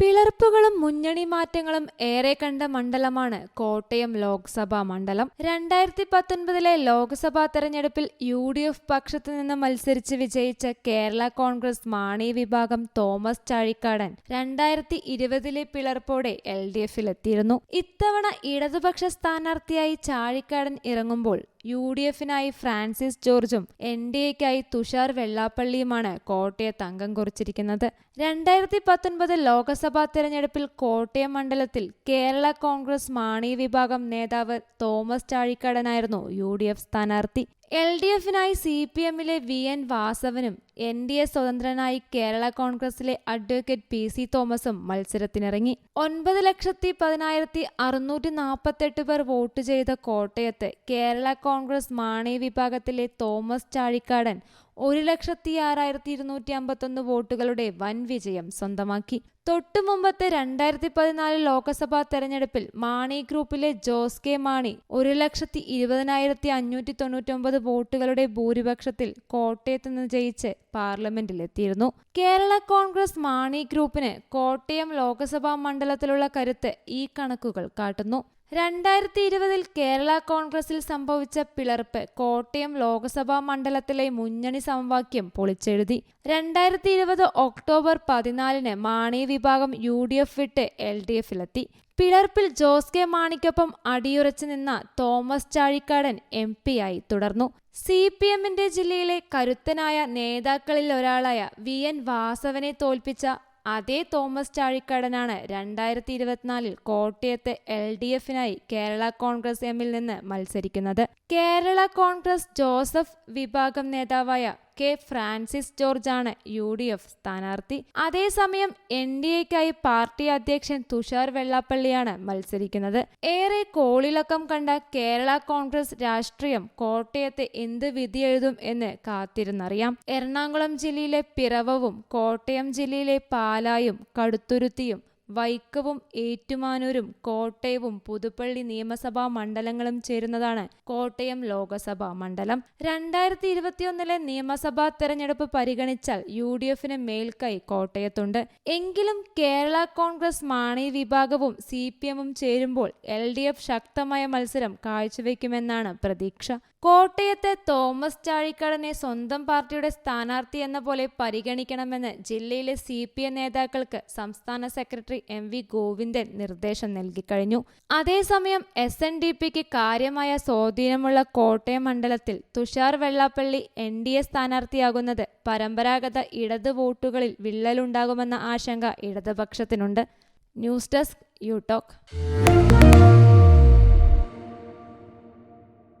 പിളർപ്പുകളും മുന്നണി മാറ്റങ്ങളും ഏറെ കണ്ട മണ്ഡലമാണ് കോട്ടയം ലോക്സഭാ മണ്ഡലം. രണ്ടായിരത്തി പത്തൊൻപതിലെ ലോക്സഭാ തെരഞ്ഞെടുപ്പിൽ യു ഡി എഫ് പക്ഷത്തു നിന്ന് മത്സരിച്ച് വിജയിച്ച കേരള കോൺഗ്രസ് മാണി വിഭാഗം തോമസ് ചാഴിക്കാടൻ രണ്ടായിരത്തി ഇരുപതിലെ പിളർപ്പോടെ എൽ ഡി എഫിലെത്തിയിരുന്നു ഇത്തവണ ഇടതുപക്ഷ സ്ഥാനാർത്ഥിയായി ചാഴിക്കാടൻ ഇറങ്ങുമ്പോൾ യു ഡി എഫിനായി ഫ്രാൻസിസ് ജോർജും എൻ ഡി എക്കായി തുഷാർ വെള്ളാപ്പള്ളിയുമാണ് കോട്ടയത്ത് അംഗം കുറിച്ചിരിക്കുന്നത്. രണ്ടായിരത്തി പത്തൊൻപത് ലോക്സഭാ തെരഞ്ഞെടുപ്പിൽ കോട്ടയം മണ്ഡലത്തിൽ കേരള കോൺഗ്രസ് മാണി വിഭാഗം നേതാവ് തോമസ് ചാഴിക്കാടനായിരുന്നു യു ഡി എഫ് സ്ഥാനാർത്ഥി. എൽ ഡി എഫിനായി സി പി എമ്മിലെ വി എൻ വാസവനും എൻ ഡി എ സ്വതന്ത്രനായി കേരള കോൺഗ്രസിലെ അഡ്വക്കേറ്റ് പി സി തോമസും മത്സരത്തിനിറങ്ങി. ഒൻപത് ലക്ഷത്തി പതിനായിരത്തി അറുന്നൂറ്റി നാൽപ്പത്തെട്ട് പേർ വോട്ട് ചെയ്ത കോട്ടയത്ത് കേരള കോൺഗ്രസ് മാണി വിഭാഗത്തിലെ തോമസ് ചാഴിക്കാടൻ ഒരു ലക്ഷത്തി ആറായിരത്തി ഇരുന്നൂറ്റി അമ്പത്തൊന്ന് വോട്ടുകളുടെ വൻ വിജയം സ്വന്തമാക്കി. തൊട്ടു മുമ്പത്തെ രണ്ടായിരത്തി പതിനാല് ലോക്സഭാ തെരഞ്ഞെടുപ്പിൽ മാണി ഗ്രൂപ്പിലെ ജോസ് കെ മാണി ഒരു ലക്ഷത്തി ഇരുപതിനായിരത്തി അഞ്ഞൂറ്റി തൊണ്ണൂറ്റൊമ്പത് വോട്ടുകളുടെ ഭൂരിപക്ഷത്തിൽ കോട്ടയത്ത് നിന്ന് ജയിച്ച് പാർലമെന്റിലെത്തിയിരുന്നു. കേരള കോൺഗ്രസ് മാണി ഗ്രൂപ്പിന് കോട്ടയം ലോക്സഭാ മണ്ഡലത്തിലുള്ള കരുത്ത് ഈ കണക്കുകൾ കാട്ടുന്നു. രണ്ടായിരത്തി ഇരുപതിൽ കേരള കോൺഗ്രസിൽ സംഭവിച്ച പിളർപ്പ് കോട്ടയം ലോക്സഭാ മണ്ഡലത്തിലെ മുന്നണി സമവാക്യം പൊളിച്ചെഴുതി. രണ്ടായിരത്തി ഇരുപത് ഒക്ടോബർ പതിനാലിന് മാണി വിഭാഗം യു ഡി എഫ് വിട്ട് എൽ ഡി എഫിലെത്തി പിളർപ്പിൽ ജോസ് കെ മാണിക്കൊപ്പം അടിയുറച്ചു നിന്ന തോമസ് ചാഴിക്കാടൻ എം ആയി തുടർന്നു. സി പി എമ്മിന്റെ ജില്ലയിലെ കരുത്തനായ നേതാക്കളിൽ ഒരാളായ വി എൻ വാസവനെ തോൽപ്പിച്ച അതേ തോമസ് ചാഴിക്കാടനാണ് രണ്ടായിരത്തി ഇരുപത്തിനാലിൽ കോട്ടയത്ത് എൽ ഡി എഫിനായി കേരള കോൺഗ്രസ് എമ്മിൽ നിന്ന് മത്സരിക്കുന്നത്. കേരള കോൺഗ്രസ് ജോസഫ് വിഭാഗം നേതാവായ കെ ഫ്രാൻസിസ് ജോർജാണ് യു ഡി എഫ് സ്ഥാനാർത്ഥി. അതേസമയം എൻ ഡി എക്കായി പാർട്ടി അധ്യക്ഷൻ തുഷാർ വെള്ളാപ്പള്ളിയാണ് മത്സരിക്കുന്നത്. ഏറെ കോളിളക്കം കണ്ട കേരള കോൺഗ്രസ് രാഷ്ട്രീയം കോട്ടയത്ത് എന്ത് വിധിയെഴുതും എന്ന് കാത്തിരുന്നറിയാം. എറണാകുളം ജില്ലയിലെ പിറവവും കോട്ടയം ജില്ലയിലെ പാലായും കടുത്തുരുത്തിയും വൈക്കവും ഏറ്റുമാനൂരും കോട്ടയവും പുതുപ്പള്ളി നിയമസഭാ മണ്ഡലങ്ങളും ചേരുന്നതാണ് കോട്ടയം ലോകസഭാ മണ്ഡലം. രണ്ടായിരത്തി ഇരുപത്തിയൊന്നിലെ നിയമസഭാ തെരഞ്ഞെടുപ്പ് പരിഗണിച്ചാൽ യു ഡി എഫിന് മേൽക്കൈ കോട്ടയത്തുണ്ട്. എങ്കിലും കേരള കോൺഗ്രസ് മാണി വിഭാഗവും സി പി എമ്മും ചേരുമ്പോൾ എൽ ഡി എഫ് ശക്തമായ മത്സരം കാഴ്ചവെക്കുമെന്നാണ് പ്രതീക്ഷ. കോട്ടയത്തെ തോമസ് ചാഴിക്കാടനെ സ്വന്തം പാർട്ടിയുടെ സ്ഥാനാർത്ഥി എന്ന പോലെ പരിഗണിക്കണമെന്ന് ജില്ലയിലെ സി പി എം നേതാക്കൾക്ക് സംസ്ഥാന സെക്രട്ടറി എം വി ഗോവിന്ദൻ നിർദ്ദേശം നൽകിക്കഴിഞ്ഞു. അതേസമയം എസ് എൻ ഡി പിക്ക് കാര്യമായ സ്വാധീനമുള്ള കോട്ടയം മണ്ഡലത്തിൽ Tushar Vellappally N D A സ്ഥാനാർത്ഥിയാകുന്നത് പരമ്പരാഗത ഇടത് വോട്ടുകളിൽ വിള്ളലുണ്ടാകുമെന്ന ആശങ്ക ഇടതുപക്ഷത്തിനുണ്ട്. News desk യൂടോക്.